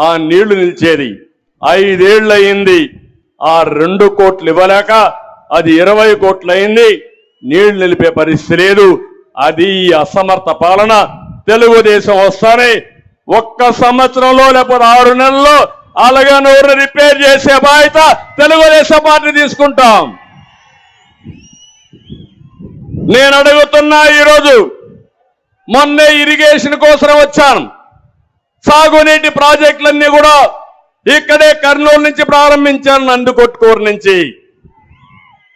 ఆ నీళ్ళు నిలిచేది. ఐదేళ్ళయింది. ఆ రెండు కోట్లు ఇవ్వలేక అది ఇరవై కోట్లు అయింది నీళ్ళు నిలిపే పరిస్థితి లేదు. అది అసమర్థ పాలన. తెలుగుదేశం వస్తానే ఒక్క సంవత్సరంలో లేకపోతే ఆరు నెలల్లో అలాగే నోరు రిపేర్ చేసే బాధ్యత తెలుగుదేశం పార్టీ తీసుకుంటాం. నేను అడుగుతున్నా ఈరోజు మొన్నే ఇరిగేషన్ కోసం వచ్చాను. సాగునీటి ప్రాజెక్టులన్నీ కూడా ఇక్కడే కర్నూలు నుంచి ప్రారంభించాను నందుకొట్టుకూరు నుంచి.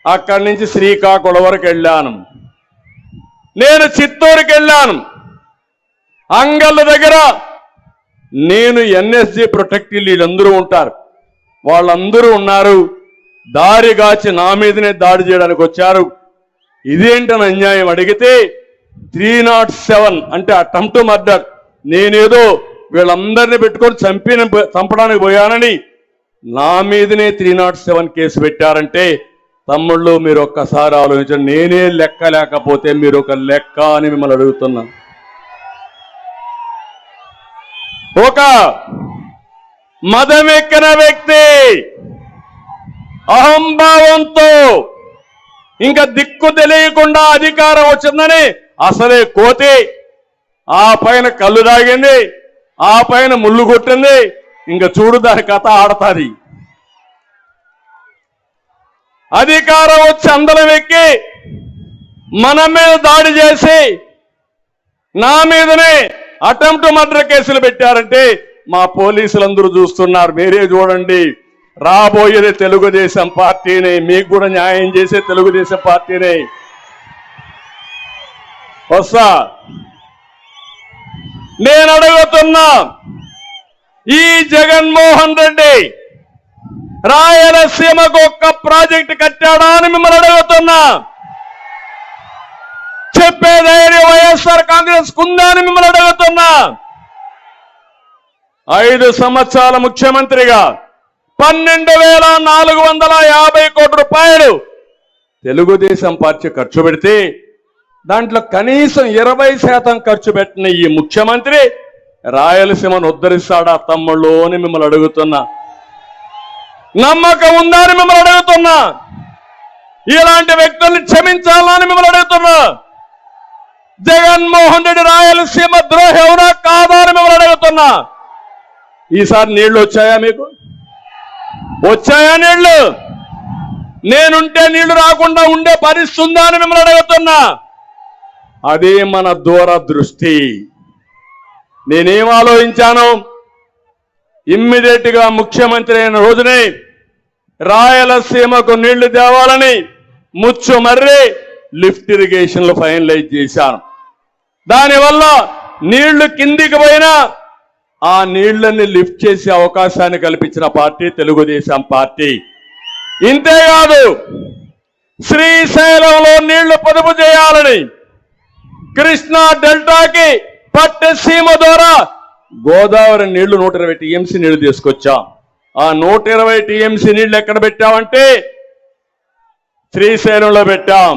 అక్కడి నుంచి శ్రీకాకుళం వరకు వెళ్ళాను. నేను చిత్తూరుకి వెళ్ళాను. అంగళ్ళ దగ్గర నేను ఎన్ఎస్జి ప్రొటెక్టివ్ వీళ్ళందరూ ఉంటారు. వాళ్ళందరూ ఉన్నారు. దారి కాచి నా మీదనే దాడి చేయడానికి వచ్చారు. ఇదేంటని అన్యాయం అడిగితే త్రీ నాట్ సెవెన్ అంటే అటెంప్ట్ మర్డర్. నేనేదో వీళ్ళందరినీ పెట్టుకొని చంపిన చంపడానికి పోయానని నా మీదనే త్రీ నాట్ సెవెన్ కేసు పెట్టారంటే తమ్ముళ్ళు మీరు ఒక్కసారి ఆలోచించండి. నేనే లెక్క లేకపోతే మీరు ఒక లెక్క అని మిమ్మల్ని అడుగుతున్నాను ఒక మదమెక్కిన వ్యక్తి అహంభావంతో ఇంకా దిక్కు తెలియకుండా అధికారం వచ్చిందని అసలే కోతి ఆ పైన కళ్ళు దాగింది. ఆ పైన ముళ్ళు కొట్టింది. ఇంకా చూడు దాని కథ ఆడతాది. అధికారం వచ్చి అందరం ఎక్కి మన మీద దాడి చేసి నా మీదనే అటెంప్ట్ మర్డర్ కేసులు పెట్టారంటే మా పోలీసులందరూ చూస్తున్నారు. మీరే చూడండి. రాబోయేది తెలుగుదేశం పార్టీనే. మీకు కూడా న్యాయం చేసే తెలుగుదేశం పార్టీనే. వస్తా. నేను అడుగుతున్నా ఈ జగన్మోహన్ రెడ్డి రాయలసీమకు ఒక్క ప్రాజెక్ట్ కట్టాడా అని మిమ్మల్ని అడుగుతున్నా. చెప్పే ధైర్యం వైఎస్ఆర్ కాంగ్రెస్ కుందా అని మిమ్మల్ని అడుగుతున్నా. ఐదు సంవత్సరాల ముఖ్యమంత్రిగా పన్నెండు వేల నాలుగు వందల యాభై కోట్ల రూపాయలు తెలుగుదేశం పార్టీ ఖర్చు పెడితే దాంట్లో కనీసం ఇరవై శాతం ఖర్చు పెట్టిన ఈ ముఖ్యమంత్రి రాయలసీమను ఉద్ధరిస్తాడా తమ్ముళ్ళు అని మిమ్మల్ని అడుగుతున్నా. నమ్మకం ఉందా అని మిమ్మల్ని అడుగుతున్నా. ఇలాంటి వ్యక్తుల్ని క్షమించాలని మిమ్మల్ని అడుగుతున్నా. జగన్మోహన్ రెడ్డి రాయలసీమ ద్రోహి అవునా కాదా అని మిమ్మల్ని అడుగుతున్నా. ఈసారి నీళ్ళు వచ్చాయా మీకు? వచ్చాయా నీళ్ళు నేనుంటే నీళ్ళు రాకుండా ఉండే పరిస్థితి ఉందా అని మిమ్మల్ని అడుగుతున్నా. అదే మన దూరదృష్టి నేనేం ఆలోచించాను? ఇమ్మీడియట్గా ముఖ్యమంత్రి అయిన రోజునే రాయలసీమకు నీళ్ళు తేవాలని ముచ్చు మర్రి లిఫ్ట్ ఇరిగేషన్లు ఫైనలైజ్ చేశాను. దానివల్ల నీళ్ళు కిందికి పోయినా ఆ నీళ్ళని లిఫ్ట్ చేసే అవకాశాన్ని కల్పించిన పార్టీ తెలుగుదేశం పార్టీ. ఇంతేకాదు శ్రీశైలంలో నీళ్ళు పొదుపు చేయాలని కృష్ణా డెల్టాకి పట్టసీమ ద్వారా గోదావరి నీళ్ళు నూట ఇరవై టీఎంసీ నీళ్ళు తీసుకొచ్చాం. ఆ నూట ఇరవై టీఎంసీ నీళ్ళు ఎక్కడ పెట్టామంటే శ్రీశైలంలో పెట్టాం.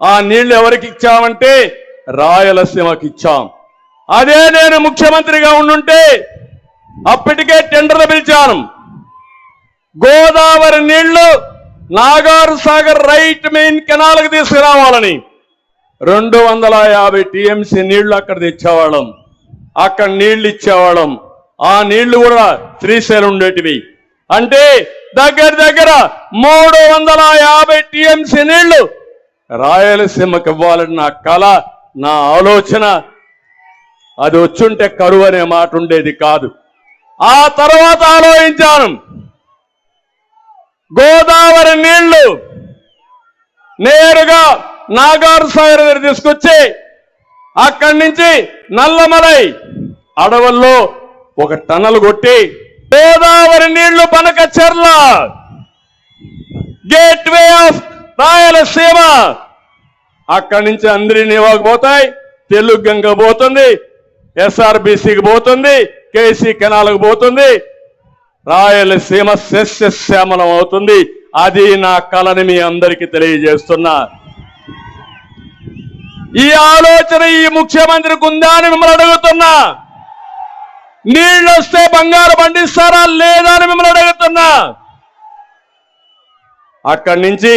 ఆ నీళ్ళు ఎవరికి ఇచ్చామంటే రాయలసీమకి ఇచ్చాం. అదే నేను ముఖ్యమంత్రిగా ఉండుంటే అప్పటికే టెండర్లు పిలిచాను. గోదావరి నీళ్ళు నాగార్ సాగర్ రైట్ మెయిన్ కెనాల్కి తీసుకురావాలని. రెండు వందల యాభై టీఎంసీ నీళ్ళు అక్కడ తెచ్చేవాళ్ళం. అక్కడ నీళ్ళు ఇచ్చేవాళ్ళం. ఆ నీళ్ళు కూడా శ్రీశైలం ఉండేటివి. అంటే దగ్గర దగ్గర మూడు వందల యాభై టీఎంసీ నీళ్ళు రాయలసీమకి ఇవ్వాలని నా కళ నా ఆలోచన. అది వచ్చుంటే కరువు అనే మాట ఉండేది కాదు. ఆ తర్వాత ఆలోచించాను. గోదావరి నీళ్ళు నేరుగా నాగార్ సాగర్ దగ్గర తీసుకొచ్చి అక్కడి నుంచి నల్లమలై అడవుల్లో ఒక టనల్ కొట్టి గోదావరి నీళ్ళు పనక చెర్ల. Gateway of Rayalaseema. అక్కడి నుంచి అందరినీ పోతాయి. తెలుగు గంగ పోతుంది. ఎస్ఆర్బిసికి పోతుంది. కేసీ కెనాల్కి పోతుంది. రాయలసీమ సస్యశ్యామలం అవుతుంది. అది నా కళని మీ అందరికీ తెలియజేస్తున్నా. ఈ ఆలోచన ఈ ముఖ్యమంత్రికి ఉందా అని మిమ్మల్ని అడుగుతున్నా. నీళ్ళు వస్తే బంగారు పండిస్తారా లేదా అని మిమ్మల్ని అడుగుతున్నా. అక్కడి నుంచి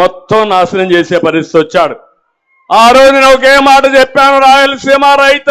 మొత్తం నాశనం చేసే పరిస్థితి వచ్చాడు. ఆ రోజు నేను ఒకే మాట చెప్పాను రాయలసీమ రైతు